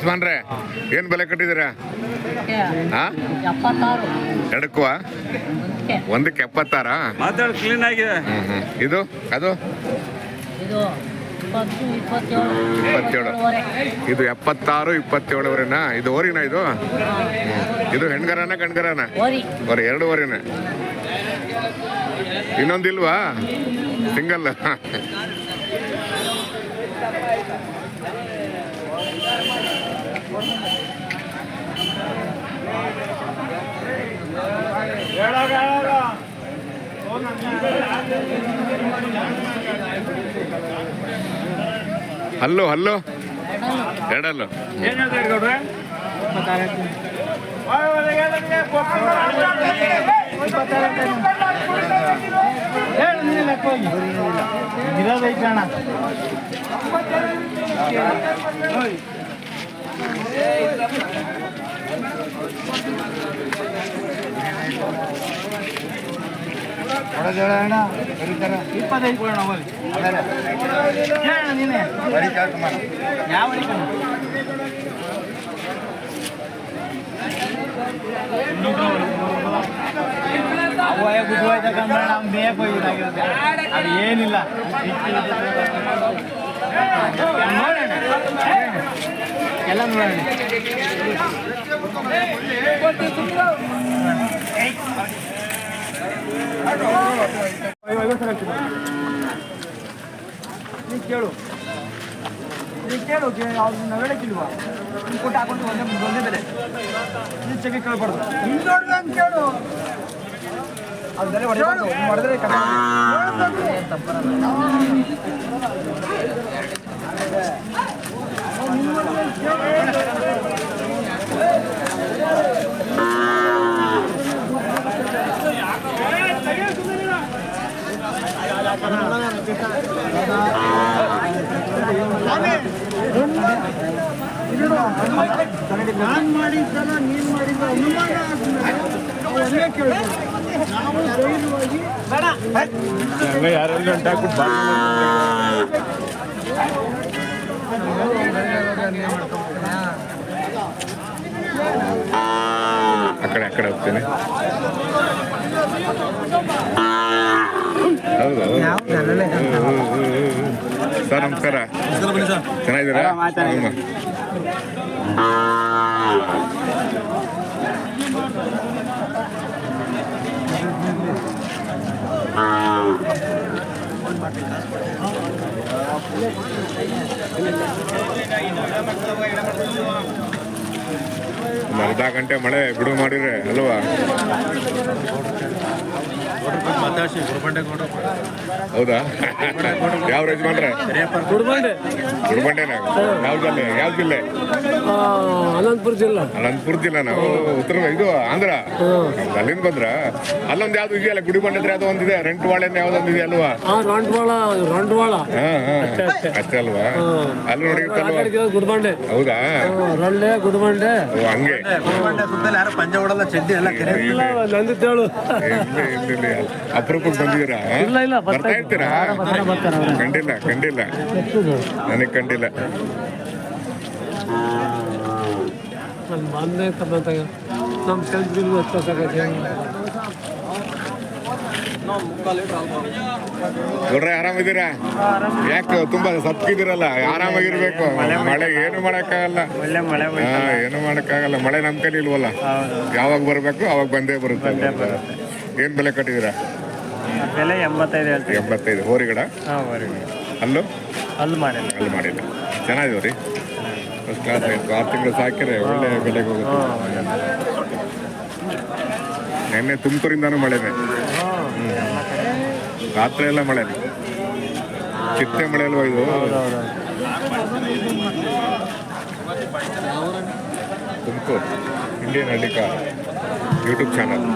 ಯಜಮಾನ್ರೆ ಏನ್ ಬೆಲೆ ಕಟ್ಟಿದ್ದೀರಾ? ಹಾ? ಒಂದಕ್ಕೆ ಎಪ್ಪತ್ತಾರ? ಮಾತಾಡಿ ಕ್ಲೀನ್ ಆಗಿದೆ ಇದು? ಅದು? ಇಪ್ಪತ್ತೇಳು. ಇದು ಎಪ್ಪತ್ತಾರು ಇಪ್ಪತ್ತೇಳುವರೆನ? ಇದು ಓರಿನ ಇದು? ಇದು ಹೆಣ್ಗರನ ಗಂಡ್ಗರನ? ಓರಿ. ಬರೀ ಓರಿನ ಇನ್ನೊಂದಿಲ್ವಾ? ಸಿಂಗಲ್. ಹಲ್ಲು ಹಲ್ಲು. ಎರಡಲ್ಲು. ಏನ್ ಹೇಳ್ತಾರೆ ಗೌಡ್ರೆ ಇಪ್ಪತ್ತೈದು ಕೊಡೋಣ ಹೋಗ್ಲಿ. ಹೇಳಣ್ಣ ನೀನೆ. ಯಾವ ಅವಯ ಅವ ಬುದ್ಧವಾಯ್ತ ಕಣ್ಣ ಮೇಕ್ ಹೋಗಿದ್ದಾಗಿರುತ್ತೆ ಅದು ಏನಿಲ್ಲ. ನೋಡೋಣ. ಎಲ್ಲ ನೋಡೋಣ. ನೀನು ಕೇಳು. ನೀ ಕೇಳು ಅವ್ರು ನಾವು ಹೇಳಕ್ಕಿಲ್ವಾ ನೀನು ಕೊಟ್ಟು ಹಾಕೊಂಡು ಒಂದೇ ಒಂದೇ ಬೆಲೆ ಚೆಕ್ಕೆ ಕೇಳ್ಬಾರ್ದು ನಿನ್ನ ದೊಡ್ಡದಂಗೆ ಕೇಳು ಅದು ಬೆಲೆ ನೀನು ಹೊಡೆದ್ರೆ ನಾನು ಅಕ್ಕಡೆ ನೀನು ಮಾಡಿದ ಅನುಮಾನ ಅವನ್ನೇ ಕೇಳ್ಬೋದು ನಾವು ಧೈರ್ಯವಾಗಿ ಯಾರೆಲ್ಲ ಗಂಟಾಕ್ಬಿಟ್ಟು ಆ ಕಡೆ ಆ ಕಡೆ ಹೋಗ್ತೇನೆ. ಹೌದು ಸರ್ ನಮಸ್ಕಾರ. ಚೆನ್ನಾಗಿದ್ದೀರಾ. ಅರ್ಧ ಗಂಟೆ ಮಳೆ ಬಿಡು ಮಾಡಿದ್ರೆ ಅಲ್ವಾ? ಹೌದಾ? ಯಾವ ಯಜಮಾನ್ರೆ? ಗುಡ್ಬಂಡೆ. ಗುರುಬಂಡೆನ ಯಾವ ಜಿಲ್ಲೆ? ಯಾವ ಜಿಲ್ಲೆ? ಅನಂತಪುರ ಜಿಲ್ಲಾ. ಅನಂತಪುರ ಜಿಲ್ಲೆ ನಾವು. ಉತ್ತರ ಇದು ಆಂಧ್ರ? ಅಲ್ಲಿಂದ ಬಂದ್ರ? ಅಲ್ಲೊಂದು ಯಾವ್ದು ಇದೆಯಲ್ಲ ಗುಡಿಬಂಡೆ ಹತ್ರ ಯಾವ್ದು ಒಂದಿದೆ. ರೆಂಟ್ವಾಳೆನ ಯಾವ್ದೊಂದಿದೆ ಅಲ್ವಾ? ಆ ರಂಟ್ವಾಳ ರಂಟ್ವಾಳ. ಅಷ್ಟೇ ಅಲ್ವಾ? ಅಲ್ಲಿ ನೋಡಿರ್ತಲ್ವಾ ಗುಡ್ಬಂಡೆ. ಹೌದಾ? ರೊಳ್ಳೆ ಗುಡ್ಬಂಡೆ. ಓ ಹಂಗೆ. ಸುತ್ತಲ್ಲಿ ಯಾರು ಪಂಚ ಹೊಡಲ್ಲ ಚಡ್ಡಿ ಎಲ್ಲ ನಂದಿದ್ದೇಳು. ಇಲ್ಲಿ ಇಲ್ಲಿ ಇಲ್ಲಿ. ಅಪರೂಪಕ್ಕೆ ಬಂದಿದ್ದೀರಾ? ಇಲ್ಲ, ಇಲ್ಲ, ಬರ್ತಾ ಇರ್ತೀರಾ. ಕಂಡಿಲ್ಲ ಕಂಡಿಲ್ಲ ನನಗೆ ಕಂಡಿಲ್ಲ ಬಂದೆ ತಮ್ಮ ನಮ್ಮ ನೋಡ್ರೆ ಆರಾಮಿದ್ದೀರಾ? ಯಾಕೆ ತುಂಬಾ ಸಪ್ಕಿದಿರಲ್ಲ ಆರಾಮಾಗಿರ್ಬೇಕು. ಮಳೆ ಏನು ಮಾಡಕ್ಕಾಗಲ್ಲ. ಒಳ್ಳೆ ಮಳೆ ಹಾ ಏನು ಮಾಡಕ್ಕಾಗಲ್ಲ. ಮಳೆ ನಮ್ ಕೈಲಿ ಇಲ್ವಲ್ಲ? ಯಾವಾಗ ಬರ್ಬೇಕು ಅವಾಗ ಬಂದೇ ಬರುತ್ತೆ. ಏನ್ ಬೆಲೆ ಕಟ್ಟಿದೀರಾ ಬೆಲೆ ಎಂಬತ್ತೈದು ಹೇಳ್ತೀವಿ ಎಂಬತ್ತೈದು. ಹೋರಿಗಡ? ಹಾಂ ಅಲ್ಲೂ ಅಲ್ಲಿ ಮಾಡಿಲ್ಲ. ಅಲ್ಲಿ ಮಾಡಿಲ್ಲ. ಚೆನ್ನಾಗಿದಾವ ರೀ ಫಸ್ಟ್ ಕ್ಲಾಸ್ ಆಯ್ತು. ಆರು ತಿಂಗಳು ಸಾಕಿದ್ರೆ ಒಳ್ಳೆ ಬೆಲೆಗೆ ಹೋಗುತ್ತೆ. ನಿನ್ನೆ ತುಮಕೂರಿಂದಾನು ಮಳೆನೆ. ರಾತ್ರಿ ಎಲ್ಲ ಮಳೆನೆ ಚಿತ್ತೆ ಮಳೆ ಅಲ್ವಾ ಇದು? Tumakuru Indian Hallikar YouTube channel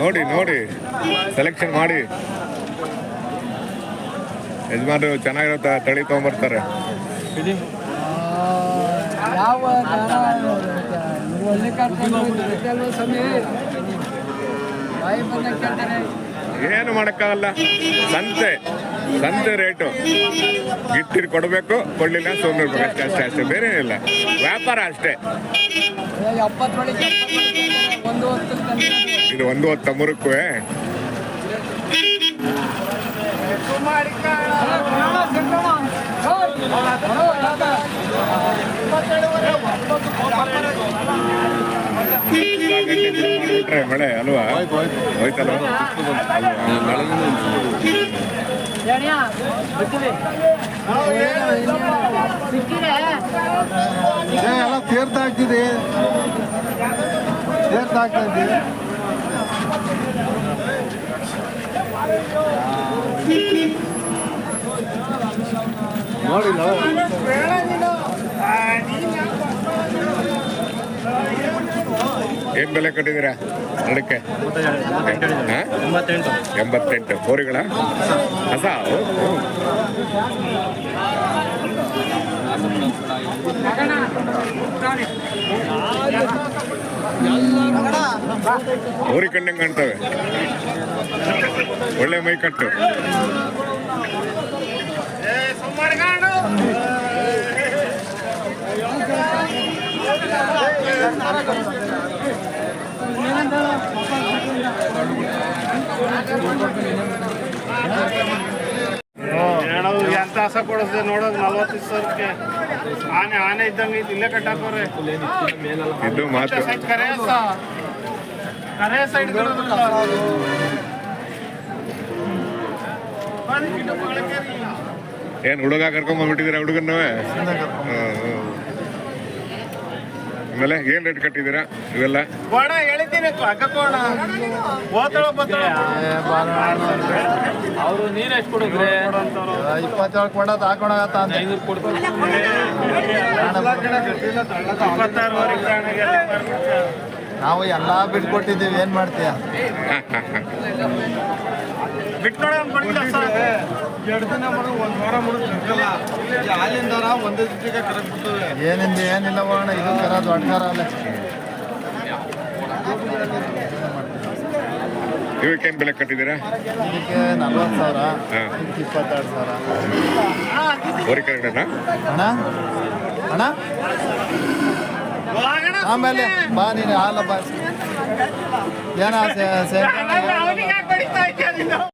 ನೋಡಿ ನೋಡಿ. ಸೆಲೆಕ್ಷನ್ ಮಾಡಿ. ಯಜಮಾನರು ಚೆನ್ನಾಗಿರುತ್ತೆ? ತಳಿ ತಗೊಂಬರ್ತಾರೆ. ಯಾವ ಕೇಳ್ತಾರೆ ಏನು ಮಾಡಕ್ಕಾಗಲ್ಲ. ಸಂತೆ ಸಂತೆ ರೇಟು. ಗಿಟ್ಟಿರ್ ಕೊಡಬೇಕು, ಕೊಡ್ಲಿಲ್ಲ ರೂಪಾಯಿ ಅಷ್ಟೇ ಅಷ್ಟೇ ಅಷ್ಟೇ, ಬೇರೆ ಏನಿಲ್ಲ. ವ್ಯಾಪಾರ ಅಷ್ಟೇ. ಇದು ಒಂದು ಹೊತ್ತ ಮೂರಕ್ಕೂ ಮಾಡ್ಬಿಟ್ರೆ ಮಳೆ ಅಲ್ವಾ? ಹೋಯ್ತಲ್ಲ? ಎಲ್ಲ ತೀರ್ಥ ಆಗ್ತಿದೆ ತೀರ್ಥ ಆಗ್ತಾ ಇದೆ ನೋಡಿಲ್ಲ ಏನ್ ಬೆಲೆ ಕೊಟ್ಟಿದ್ದೀರಾ? ಹಾ? ಎಂಬತ್ತೆಂಟು. ಹೋರಿಗಳ? ಹೊಸ? ಹೋರಿ ಕಂಡಂಗೆ ಕಾಣ್ತವೆ. ಒಳ್ಳೆ ಮೈ ಕಟ್ಟು. ನೋಡೋದು ನಲ್ವತ್ತು ಸಾವಿರಕ್ಕೆ. ಆನೆ ಆನೆ ಇದ್ದಂಗೆ ಇದು ಇಲ್ಲೇ ಕಟ್ಟಾಕೋರೆ ಇದು ಮಾತು ಸೈಡ್ ಕರೇಸ ಕರೇಸ ಹಿಡ್ಕೊಳ್ಳೋದಿಲ್ಲ ಏನ್ ಹುಡುಗ ಕರ್ಕೊಂಬಂದ್ಬಿಟ್ಟಿದ್ದೀರಾ ಹುಡುಗನವೇ ಆಮೇಲೆ ಏನ್ ರೇಟ್ ಕಟ್ಟಿದ್ದೀರಾ ಇವೆಲ್ಲ ಕೋಣ ಕೋಣ ಓತಳ ಬತ್ತಳ ಅವರು ನೀರು ಎಷ್ಟು ಕೊಡಿದ್ರೆ ಇಪ್ಪತ್ತೇಳು ಕೊಡೋದು ಹಾಕೊಳಗತ್ತ ಅಂತ ಇಪ್ಪತ್ತಾರು ನಾವು ಎಲ್ಲ ಬಿಟ್ಕೊಟ್ಟಿದ್ದೀವಿ ಏನ್ ಮಾಡ್ತೀಯ? ಏನಿಂದ ಏನಿಲ್ಲ ಹೋಗೋಣ ಇದು ಕರ ದೊಡ್ಡ ಕರ ಅಲ್ಲ. ಇವಕ್ಕೇನ್ ಬೆಲೆ ಕಟ್ಟಿದ್ದೀರಾ? ಇದಕ್ಕೆ ನಲ್ವತ್ತು ಸಾವಿರ. ಇದಕ್ಕೆ ಇಪ್ಪತ್ತೆರಡು ಸಾವಿರ. ಹೋರಿ ಕರಡನಾ ಅಣ್ಣ? ಅಣ್ಣ? ಆಮೇಲೆ ಬಾ ನೀನು ಹಾಲ ಬಾ ಏನ